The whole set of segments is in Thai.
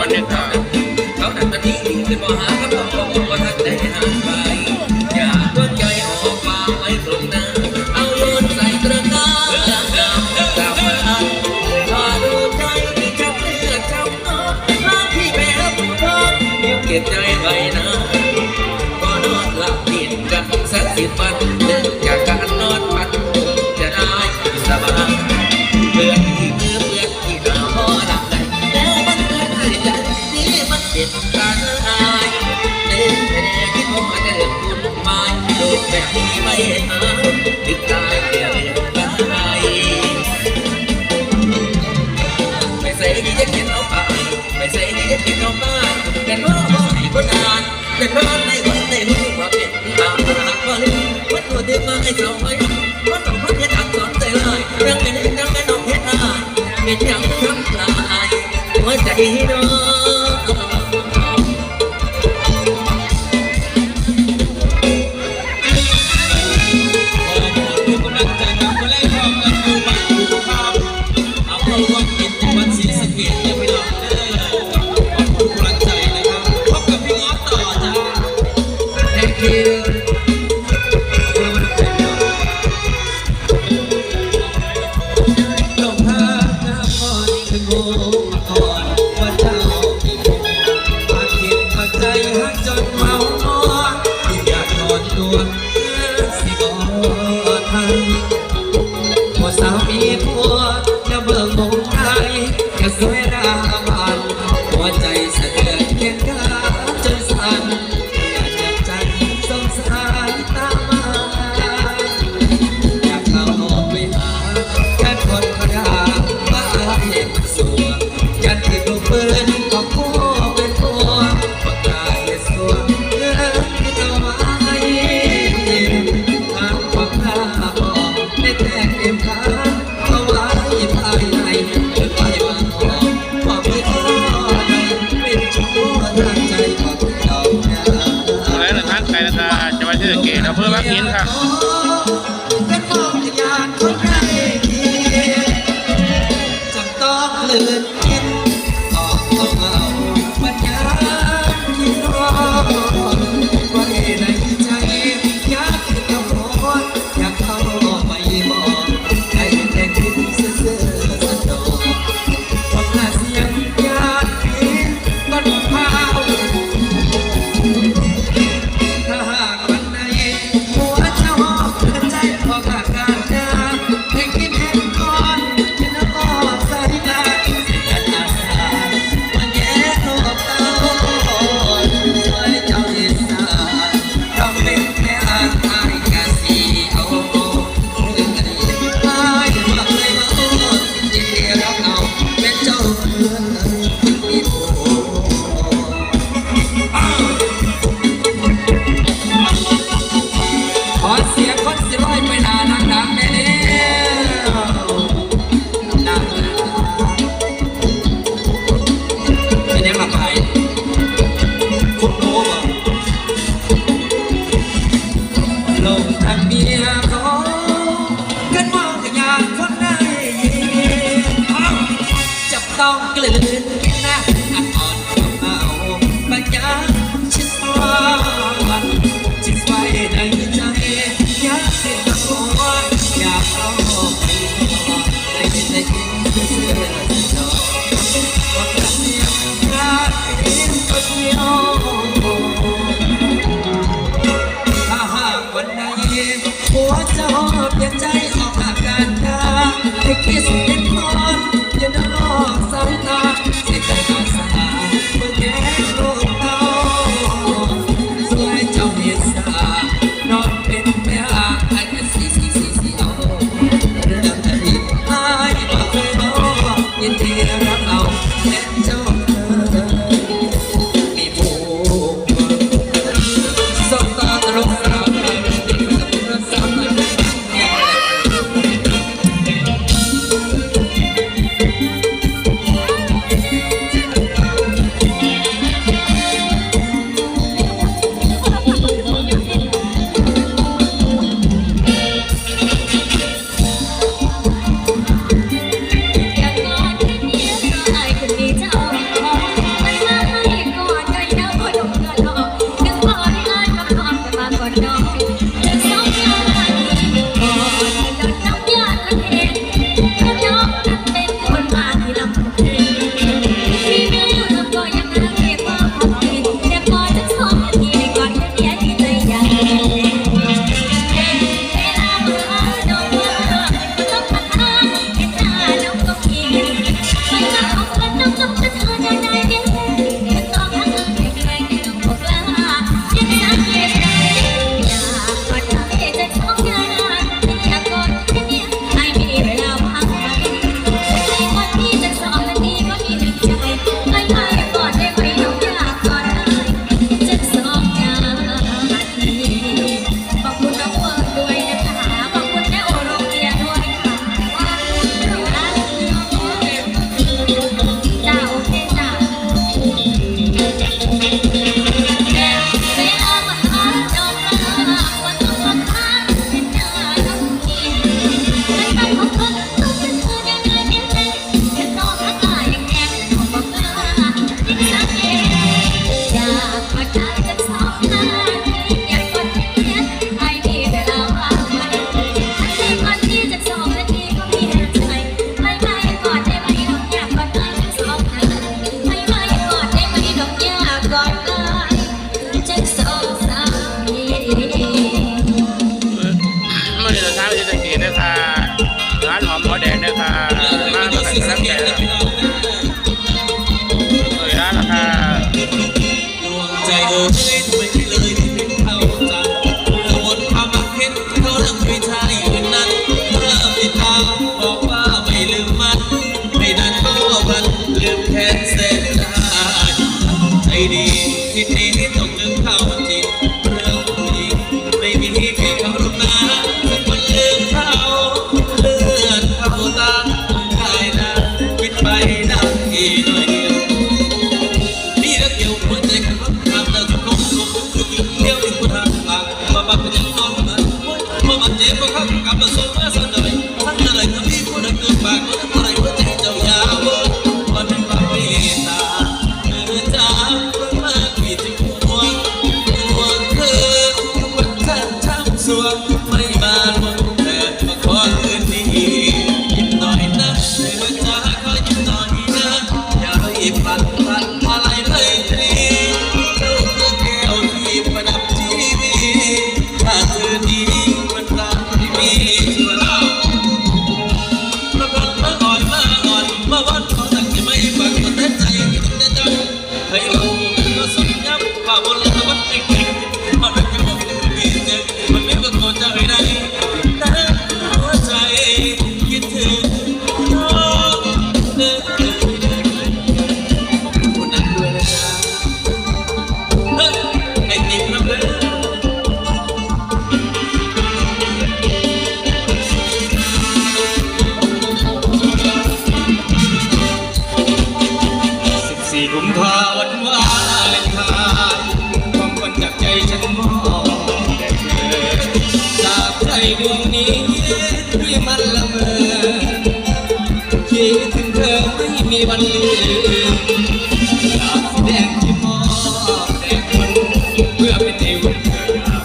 วันหนึ่เขาแต่ตอนนี้อยู่ในมหาครับเราบอกว่าท่านได้ห่างไป วัดตัวที่มาไอ้สองไม้วัดสองพันยันอักษรใจลายรักกันได้รักกันน้องเพชรลายเป็นยัางทั้งหลายหัวใจน้อง ลงทันเมียน Keep it ตที่มันละเมอคิดถึงเธอไม่มีวันลืมอยากแสดงที่มองแต่คนเพื่อเป็นทวดา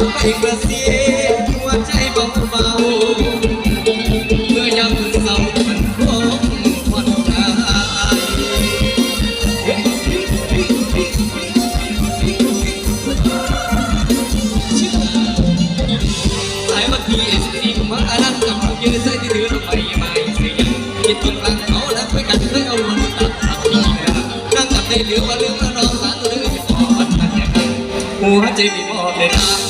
ฝกไปกระ คิดทุรั้งเขาและคุยกันเรื่อเอามันตัดตัดนี่นะนั่งกับได้เหลือว่าเรื่องพระนองสาวเลยขอมันมันอย่างนี้หัวใจมีมอบเลยนะ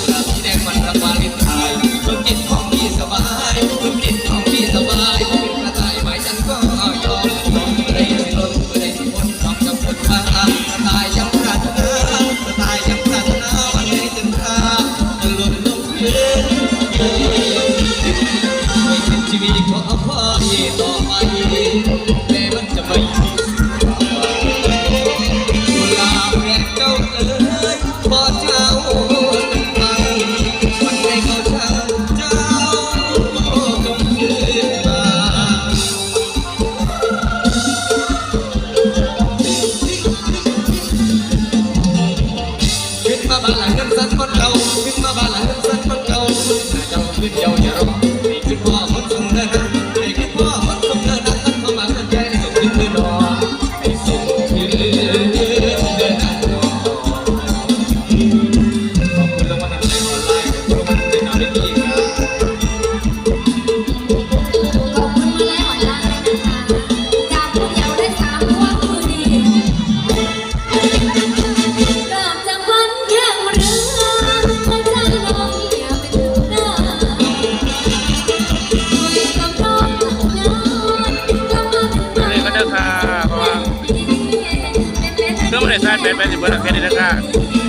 ในชาติเป็นไปสิบเบอร์แค่นี้นะคะ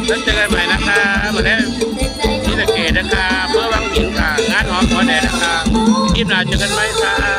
แล้วเจอกันใหม่นะคะวันนี้ที่ตะเกียนะคะเมื่อวังหินค่ะงานหอมขอแดงนะคะคลิปหน้าเจอกันไหมค่ะ